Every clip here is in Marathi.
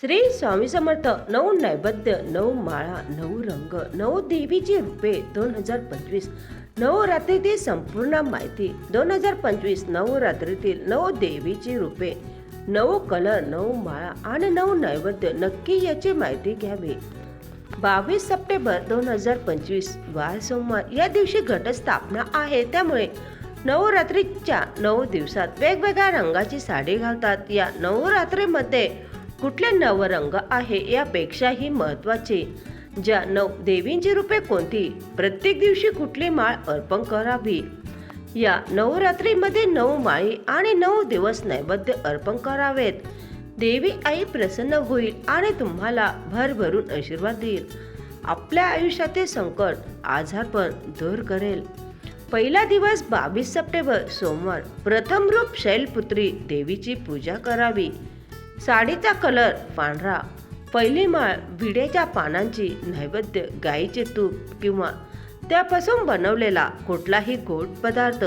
श्री स्वामी समर्थ नऊ नैवेद्य नऊ माळा नऊ रंग नऊ देवीची रूपे दोन हजार पंचवीस. नवरात्रीतील संपूर्ण माहिती दोन हजार पंचवीस नऊ रात्रीतील नऊ देवीची रूपे. नऊ कलर नऊ माळा आणि नऊ नैवेद्य नक्की याची माहिती घ्यावी. बावीस सप्टेंबर दोन हजार पंचवीस वार सोमवार. या दिवशी घटस्थापना आहे त्यामुळे नवरात्रीच्या नऊ दिवसात वेगवेगळ्या रंगाची साडी घालतात. या नवरात्रीमध्ये कुठले नवरंग आहे यापेक्षाही महत्त्वाचे ज्या नऊ देवींची रूपे कोणती? प्रत्येक दिवशी कुठली माळ अर्पण करावी? या नवरात्रीमध्ये नऊ माळी आणि नऊ दिवस नैवेद्य अर्पण करावेत. देवी आई प्रसन्न होईल आणि तुम्हाला भरभरून आशीर्वाद देईल. आपल्या आयुष्यातील संकट आजारपण दूर करेल. पहिला दिवस बावीस सप्टेंबर सोमवार. प्रथम रूप शैलपुत्री देवीची पूजा करावी. साडीचा कलर पांढरा. पहिली माळ विड्याच्या पानांची नैवेद्य गाईचे तूप किंवा त्यापासून बनवलेला कुठलाही गोड पदार्थ.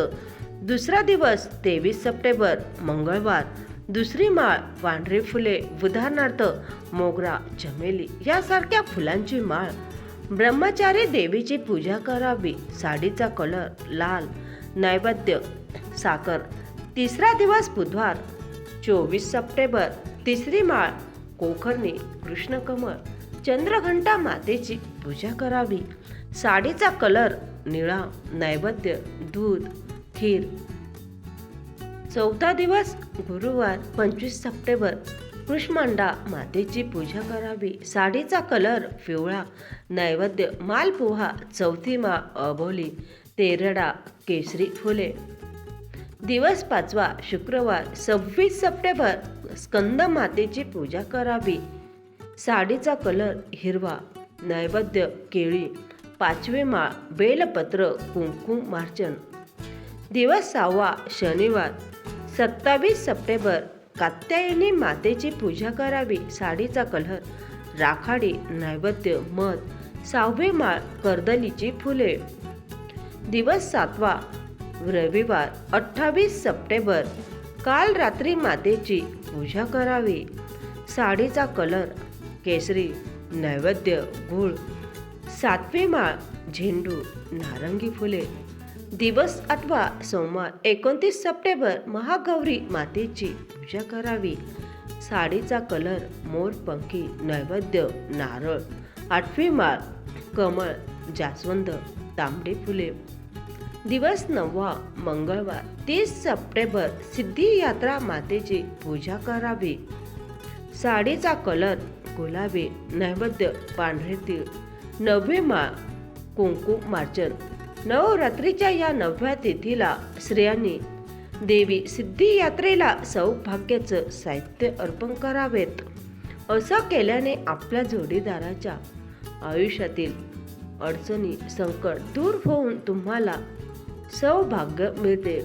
दुसरा दिवस तेवीस सप्टेंबर मंगळवार. दुसरी माळ पांढरी फुले उदाहरणार्थ मोगरा चमेली यासारख्या फुलांची माळ. ब्रह्मचारी देवीची पूजा करावी साडीचा कलर लाल. नैवेद्य साखर. तिसरा दिवस बुधवार चोवीस सप्टेंबर तिसरी माळ कोखरणी कृष्णकमळ चंद्रघंटा मातेची पूजा करावी. साडीचा कलर निळा नैवेद्य दूध खीर. चौथा दिवस गुरुवार पंचवीस सप्टेंबर कृष्मांडा मातेची पूजा करावी. साडीचा कलर पिवळा नैवेद्य मालपोहा चौथी मा अबोली तेरडा केसरी फुले. दिवस पाचवा शुक्रवार सव्वीस सप्टेंबर स्कंद मातेची पूजा करावी. साडीचा कलर हिरवा नैवेद्य केळी पाचवे माळ बेलपत्र कुंकुम मार्चन दिवस सहावा शनिवार सत्तावीस सप्टेंबर कात्यायनी मातेची पूजा करावी. साडीचा कलर राखाडी नैवेद्य मध सहावे माळ कर्दलीची फुले. दिवस सातवा रविवार अठ्ठावीस सप्टेंबर काल रात्री मातेची पूजा करावी. साडीचा कलर केसरी नैवेद्य गुळ सातवी माळ झेंडू नारंगी फुले. दिवस अथवा सोमवार एकोणतीस सप्टेंबर महागौरी मातेची पूजा करावी. साडीचा कलर मोरपंखी नैवेद्य नारळ. आठवी माळ कमळ जास्वंद तांबडी फुले. दिवस नववा मंगळवार तीस सप्टेंबर सिद्धी यात्रा मातेची पूजा करावी. साडीचा कलर गुलाबी नैवेद्य पांढरे तीळ नववी माळ कुंकुम मार्चन नवरात्रीच्या या नवव्या तिथीला स्त्रियांनी देवी सिद्धी यात्रेला सौभाग्याचं साहित्य अर्पण करावेत. असं केल्याने आपल्या जोडीदाराच्या आयुष्यातील अडचणी संकट दूर होऊन तुम्हाला सौभाग्य मिळते.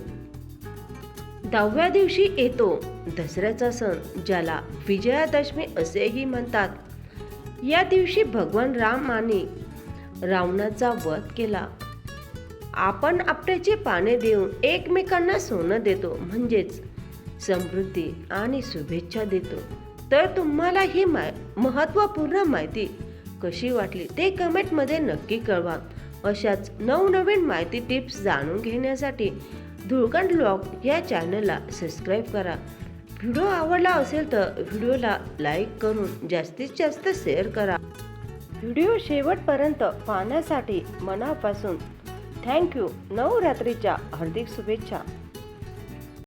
दहाव्या दिवशी येतो. दसऱ्याचा सण ज्याला विजयादशमी असेही म्हणतात. या दिवशी भगवान रामाने रावणाचा वध केला. आपण आपट्याची पाने देऊन एकमेकांना सोनं देतो. म्हणजेच समृद्धी आणि शुभेच्छा देतो. तर तुम्हाला ही माय महत्त्वपूर्ण माहिती कशी वाटली ते कमेंटमध्ये नक्की कळवा. अशाच नवनवीन माहिती टिप्स जाणून घेण्यासाठी धुळकंड ब्लॉग या चॅनलला सबस्क्राईब करा. व्हिडिओ आवडला असेल तर व्हिडिओला लाईक करून जास्तीत जास्त शेअर करा. व्हिडिओ शेवटपर्यंत पाहण्यासाठी मनापासून थँक्यू. नवरात्रीच्या हार्दिक शुभेच्छा.